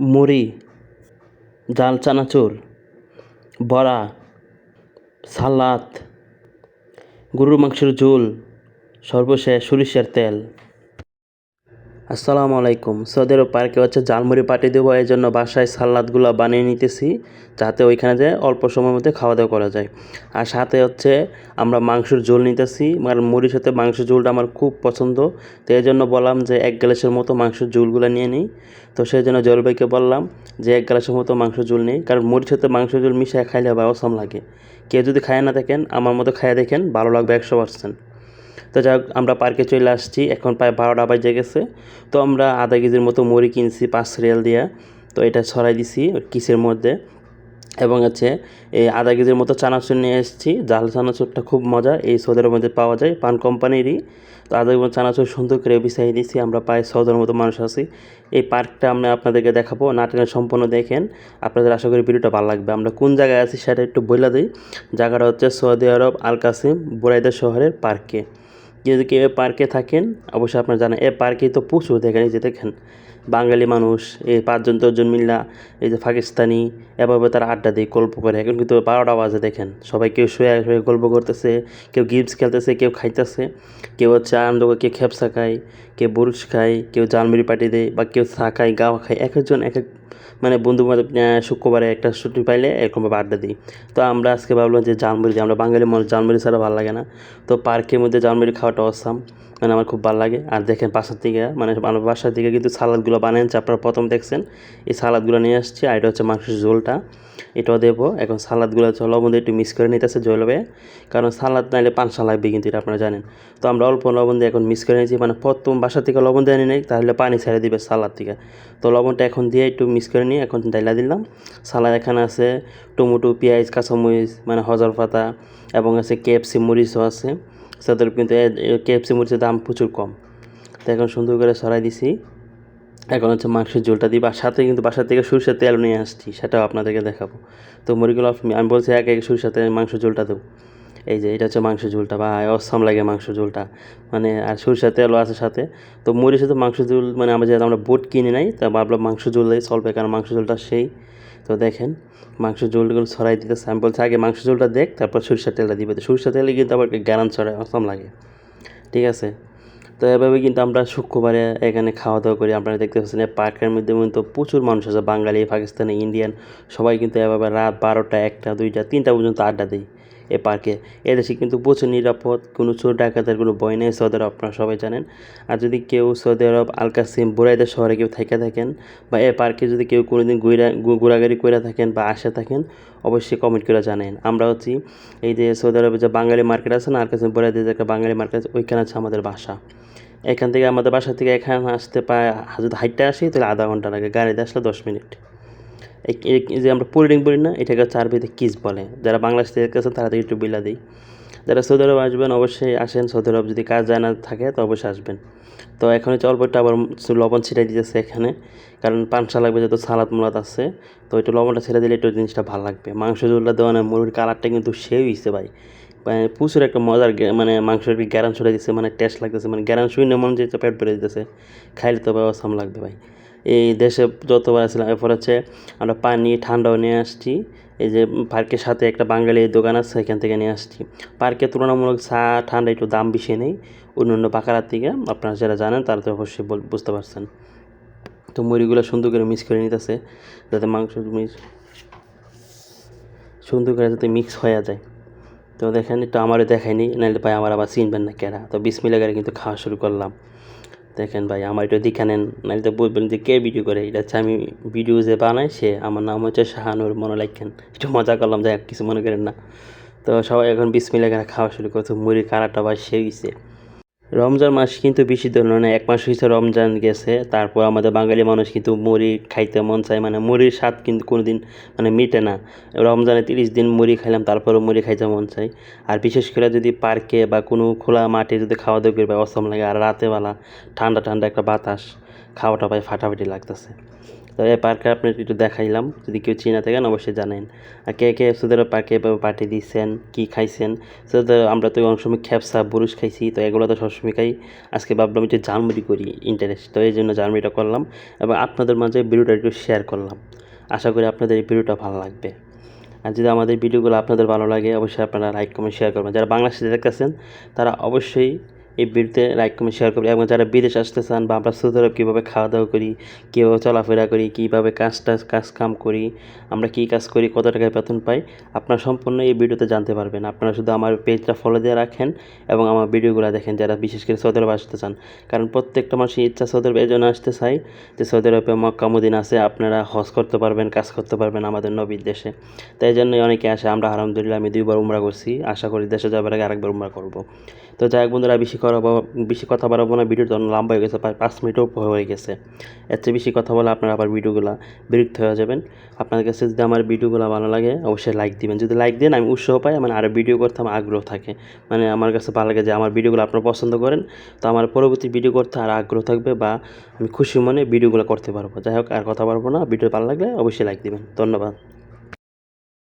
মুড়ি ডাল চানাচুর বড়া সালাদ গরুর মাংসের ঝোল সর্বশেষ সরিষার তেল। আসসালামু আলাইকুম। সৌদি আরব পার্কে হচ্ছে জালমুড়ি পার্টি দেবো, এই জন্য বাসায় সালাদগুলো বানিয়ে নিতেছি, যাতে ওইখানে যে অল্প সময়ের মধ্যে খাওয়া দাওয়া করা যায়। আর সাথে হচ্ছে আমরা মাংসের ঝোল নিতেছি, আর মুড়ির সাথে মাংসের ঝোলটা আমার খুব পছন্দ। তো এই জন্য বললাম যে এক গ্লাসের মতো মাংসের ঝোলগুলো নিয়ে নিই। তো সেই জন্য জলবাইকে বললাম যে এক গ্লাসের মতো মাংসের ঝোল নেই, কারণ মুড়ির সাথে মাংসের ঝোল মিশিয়ে খাইলে বা অসম লাগে। কেউ যদি খায় না দেখেন আমার মতো খাইয়ে দেখেন, ভালো লাগবে একশো পার্সেন্ট। তো যাই আমরা পার্কে চলে আসছি। এখন প্রায় বারোটা বাজে গেছে। তো আমরা আধা কেজির মতো মুড়ি কিনছি পাঁচ রিয়াল দিয়া। তো এটা ছড়াই দিছি কিসের মধ্যে? এবং হচ্ছে, এই আধা কেজির মতো চানাচুর নিয়ে এসেছি। জাল চানাচুরটা খুব মজা এই সৌদের মধ্যে পাওয়া যায়, পান কোম্পানিরই। তো আধা কেজি চানাচুর সুন্দর করে বিছাই দিয়েছি আমরা প্রায় সৌদের মতো মানুষ আছি। এই পার্কটা আমরা আপনাদেরকে দেখাবো নাটকের সম্পূর্ণ দেখেন। আপনাদের আশা করি ভিডিওটা ভালো লাগবে। আমরা কোন জায়গায় আছি সেটা একটু বলে দিই। জায়গাটা হচ্ছে Saudi Arab Al Qassim Buraidah শহরের পার্কে। যদি কেউ পার্কে থাকেন, অবশ্যই আপনারা জানেন, এ পার্কে তো প্রচুর দেখেন, এই যে দেখেন। বাঙালি মানুষ, এই পাঁচজন, দশজন মিল্লা, এই যে পাকিস্তানি, এভাবে তারা আড্ডা দিয়ে গল্প করে। এখন কিন্তু বারোটা বাজে, দেখেন। সবাই কেউ শুয়ে শুয়ে গল্প করতেছে, কেউ গিফটস খেলতেছে, কেউ খাইতেছে, কেউ হচ্ছে আনন্দ কেউ খেপসা খায়, কেউ বুরুষ খায়, কেউ জালমুড়ি পাটি দেয় বা কেউ চা খায় গাওয়া খায়। এক একজন, এক এক মানে বন্ধু বান্ধব শুক্রবারে একটা ছুটি পাইলে এরকমভাবে আড্ডা দিই। তো আমরা আজকে ভাবলাম যে জালমুড়ি আমরা বাঙালি মানুষ জালমুড়ি ছাড়া ভালো লাগে না। তো পার্কের মধ্যে জালমুড়ি খাওয়াটা অসাম মানে আমার খুব ভালো লাগে। আর দেখেন বাসার থেকে মানে আমার বাসার দিকে কিন্তু সালাদগুলো বানিয়েছে আপনারা প্রথম দেখছেন, এই সালাদগুলো নিয়ে আসছি। আর এটা হচ্ছে মাংসের ঝোলটা। এটাও দেবো। এখন সালাদগুলো হচ্ছে লবণ একটু মিক্স করে নিতেছে জলবে। কারণ সালাদ নাইলে পানসা লাগবে কিন্তু, এটা আপনারা জানেন। তো আমরা অল্প লবণ দিয়ে এখন মিক্স করে নিয়েছি। মানে প্রথম বাসা থেকে লবণ দিয়ে নেই, তাহলে পানি ছেড়ে দিবে সালাদ থেকে। তো লবণটা এখন দিয়ে একটু মিক্স করে নিয়ে এখন ডাইলা দিলাম। সালাদ এখানে আছে টমেটো, পেঁয়াজ, কাঁচামরিচ মানে হজর পাতা এবং আছে কেএফসি মরিচও আছে। তাদের কিন্তু কেএফসি মরিচের দাম প্রচুর কম। তো এখন সুন্দর করে সরাই দিছি। এখন হচ্ছে মাংসের ঝোলটা দিই বা সাথে কিন্তু বাসার থেকে সরষের তেল নিয়ে আসছি, সেটাও আপনাদেরকে দেখাবো। তো মুড়িগুলো আমি বলছি এক এক সরষের তেল মাংস ঝোলটা দেবো। এই যে, এটা হচ্ছে মাংস ঝোলটা বা অসম লাগে মাংস ঝোলটা। মানে আর সরষের তেলও আছে সাথে। তো মুড়ির সাথে মাংস ঝোল মানে আমরা যেহেতু আমরা বোট কিনে নাই, তা ভাবলাম মাংস ঝোল দিয়ে চলবে, কারণ মাংস ঝোলটা সেই। তো দেখেন মাংস ঝোলগুলো ছড়াই দিতে স্যাম্পল আগে মাংস ঝোলটা দেখ, তারপর সরিষার তেলটা দিবে। তো সরিষার তেলে কিন্তু আবার গ্যারান ছড়ায়, অসম লাগে। ঠিক আছে? তো এভাবে কিন্তু আমরা শুক্রবারে এখানে খাওয়া দাওয়া করি। আপনারা দেখতে পাচ্ছেন পার্কের মধ্যে কিন্তু প্রচুর মানুষ আছে, বাঙালি, পাকিস্তানি, ইন্ডিয়ান। সবাই কিন্তু এভাবে রাত বারোটা, একটা, দুইটা, তিনটা পর্যন্ত আড্ডা দেয়। এ পার্কে। এদেশে কিন্তু প্রচুর নিরাপদ, কোনো চোর ডাকাতের কোনো ভয় নেই, সৌদি আরব আপনারা সবাই জানেন। আর যদি কেউ Saudi Arab Al Qassim Buraidah শহরে কেউ থেকে থাকেন বা এ পার্কে যদি কেউ কোনো দিন ঘুরা ঘোরাঘুরি করে থাকেন বা আসে থাকেন, অবশ্যই কমেন্ট করে জানেন আমরা হচ্ছি এই যে সৌদি আরবে যে বাঙালি মার্কেট আছে না আল কাসিম বুরাইদা যে বাঙালি মার্কেট আছে ওইখানে আছে আমাদের বাসা। এখান থেকে আমাদের বাসা থেকে এখানে আসতে পায় যদি হাইটটা আসি, তাহলে আধা ঘণ্টা লাগে, গাড়িতে আসলে দশ মিনিট। যে আমরা পুরিডিং বলি না, এটাকে হচ্ছে আরবিতে কিস বলে। যারা বাংলাদেশ থেকে গেছেন, তারা একটু বিলা দিই। যারা সৌদি আরব আসবেন, অবশ্যই আসেন। সৌদি আরব যদি কাজ যায় না থাকে, তো অবশ্যই আসবেন। তো এখন হচ্ছে অল্প একটু আবার লবণ ছিটাই দিতেছে এখানে। কারণ পানসা লাগবে, যেহেতু সালাদ মোলাদ আছে। তো একটু লবণটা ছেড়ে দিলে একটু জিনিসটা ভালো লাগবে। মাংস ঝোলটা দেওয়া না, মুরগির কালারটা কিন্তু সেই হয়েছে ভাই। মানে প্রচুর একটা মজার মানে মাংসের গ্যারান ছড়ে দিচ্ছে মানে টেস্ট লাগতেছে। মানে গ্যারান শুনে মনে হচ্ছে পেট ভরে দিতেছে। খাইলে তো ব্যবস্থা লাগবে ভাই। এই দেশে যতবার আসলাম এরপর হচ্ছে আমরা পানি, ঠান্ডাও নিয়ে আসছি। এই যে পার্কের সাথে একটা বাঙালি দোকান আছে এখান থেকে নিয়ে আসছি। পার্কে তুলনামূলক চা, ঠান্ডা একটু দাম বেশি নেই। অন্য অন্য বাঁকারার থেকে আপনারা যারা জানেন, তারা তো অবশ্যই বুঝতে পারছেন। তো মুড়িগুলো সুন্দর করে মিক্স করে নিতেছে, যাতে মাংস সুন্দর করে যাতে মিক্স হয়ে যায়। তো দেখেন, একটু আমারও দেখায়নি, নাহলে ভাই আমার আবার চিনবেন না কেরা তো বিসমিল্লা করে কিন্তু খাওয়া শুরু করলাম। দেখেন ভাই, আমার এটা দেখে নেন। নাহলে তো বলবেন যে কে ভিডিও করে? এটা হচ্ছে আমি ভিডিও যে বানাই সে, আমার নাম হচ্ছে শাহানুর মনে লাগেন একটু মজা করলাম, যাই কিছু মনে করেন না। তো সবাই এখন বিসমিল্লা খাওয়া শুরু করছে মুড়ি কারাটা বা সে হয়েছে রমজান মাস কিন্তু বেশি ধরনের না এক মাস হয়েছে রমজান গেছে, তারপর আমাদের বাঙালি মানুষ কিন্তু মুড়ি খাইতে মন চায় মানে মুড়ির স্বাদ কিন্তু কোনো দিন মানে মিটে না। রমজানে তিরিশ দিন মুড়ি খাইলাম, তারপরেও মুড়ি খাইতে মন চায়। আর বিশেষ করে যদি পার্কে বা কোনো খোলা মাঠে যদি খাওয়া দাওয়া করবে অসম লাগে, আর রাতেবেলা ঠান্ডা ঠান্ডা একটা বাতাস। খাওয়াটা পাই ফাটাফাটি লাগতেছে। তো এই পার্কে আপনার একটু দেখাইলাম, যদি কেউ চিনা থাকেন অবশ্যই জানেন। আর কে কে সুদের পার্কে পার্টি দিয়েছেন কী খাইছেন সুদের আমরা তো অনেক সময় খ্যাপসা বুরুশ খাইছি, তো এগুলো তো সবসময় খাই। আজকে ভাবলাম একটু জালমুড়ি করি ইন্টারেস্ট তো এই জন্য জালমুড়িটা করলাম এবং আপনাদের মাঝে ভিডিওটা একটু শেয়ার করলাম। আশা করি আপনাদের এই ভিডিওটা ভালো লাগবে। আর যদি আমাদের ভিডিওগুলো আপনাদের ভালো লাগে, অবশ্যই আপনারা লাইক কমেন্ট শেয়ার করবেন। যারা বাংলাদেশে দেখতেছেন, তারা অবশ্যই এই ভিডিওতে লাইক কমেন্ট শেয়ার করবেন। এবং যারা বিদেশ আসতে চান বা আমরা সৌদি আরব কীভাবে খাওয়া দাওয়া করি, কীভাবে চলাফেরা করি, কীভাবে কাজ টাজ কাজ কাম করি, আমরা কী কাজ করি, কত টাকায় বেতন পাই, আপনারা সম্পূর্ণ এই ভিডিওতে জানতে পারবেন। আপনারা শুধু আমার পেজটা ফলো দিয়ে রাখেন এবং আমার ভিডিওগুলো দেখেন, যারা বিশেষ করে সৌদি আরব আসতে চান। কারণ প্রত্যেকটা মানুষের ইচ্ছা সৌদি আরব এই জন্য আসতে চাই যে সৌদি আরবে মক্কা, মদিনা আছে, আপনারা হজ করতে পারবেন, কাজ করতে পারবেন আমাদের নবীর দেশে। তাই জন্যই অনেকে আসে, আমরা আলহামদুলিল্লাহ আমি দুইবার উমরা করছি, আশা করি দেশে যাবার আগে আরেকবার উমরা করব। তো যাই হোক বন্ধুরা বেশি করাবো বেশি কথা বাড়াবো না ভিডিওটা অনেক লম্বা হয়ে গেছে, প্রায় পাঁচ মিনিটও হয়ে গেছে। এর চেয়ে বেশি কথা বলে আপনারা আবার ভিডিওগুলো বিরক্ত হয়ে যাবেন। আপনাদের কাছে যদি আমার ভিডিওগুলো ভালো লাগে, অবশ্যই লাইক দিবেন। যদি লাইক দেন, আমি উৎসাহ পাই মানে আরও ভিডিও করতে আমার আগ্রহ থাকে। মানে আমার কাছে ভালো লাগে যে আমার ভিডিওগুলো আপনারা পছন্দ করেন, তো আমার পরবর্তী ভিডিও করতে আর আগ্রহ থাকবে বা আমি খুশি মনে ভিডিওগুলো করতে পারব। যাই হোক, আর কথা পারব না, ভিডিও ভালো লাগলে অবশ্যই লাইক দিবেন। ধন্যবাদ।